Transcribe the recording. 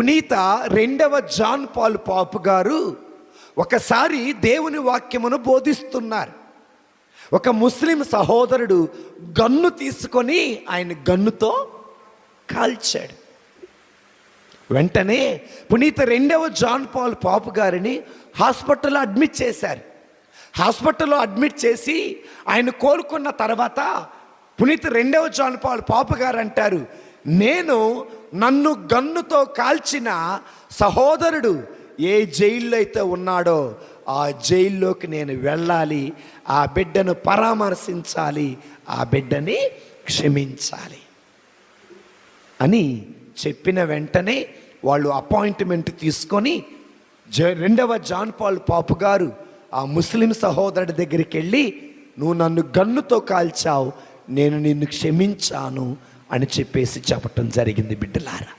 పునీత రెండవ John Paul పాపు గారు ఒకసారి దేవుని వాక్యమును బోధిస్తున్నారు. ఒక ముస్లిం సహోదరుడు గన్ను తీసుకొని ఆయన గన్నుతో కాల్చాడు. వెంటనే పునీత రెండవ జాన్ పాల్ పాపు గారిని హాస్పిటల్లో అడ్మిట్ చేశారు. హాస్పిటల్లో అడ్మిట్ చేసి ఆయన కోలుకున్న తర్వాత పునీత రెండవ జాన్ పాల్ పాపు గారు అంటారు నేను నన్ను గన్నుతో కాల్చిన సహోదరుడు ఏ జైల్లో అయితే ఉన్నాడో ఆ జైల్లోకి నేను వెళ్ళాలి ఆ బిడ్డను పరామర్శించాలి ఆ బిడ్డని క్షమించాలి అని చెప్పిన వెంటనే వాళ్ళు అపాయింట్మెంట్ తీసుకొని జ రెండవ జాన్ పాల్ పాపు గారు ఆ ముస్లిం సహోదరుడి దగ్గరికి వెళ్ళి నువ్వు నన్ను గన్నుతో కాల్చావు నేను నిన్ను క్షమించాను అని చెప్పేసి చెప్పటం జరిగింది బిడ్డలారా.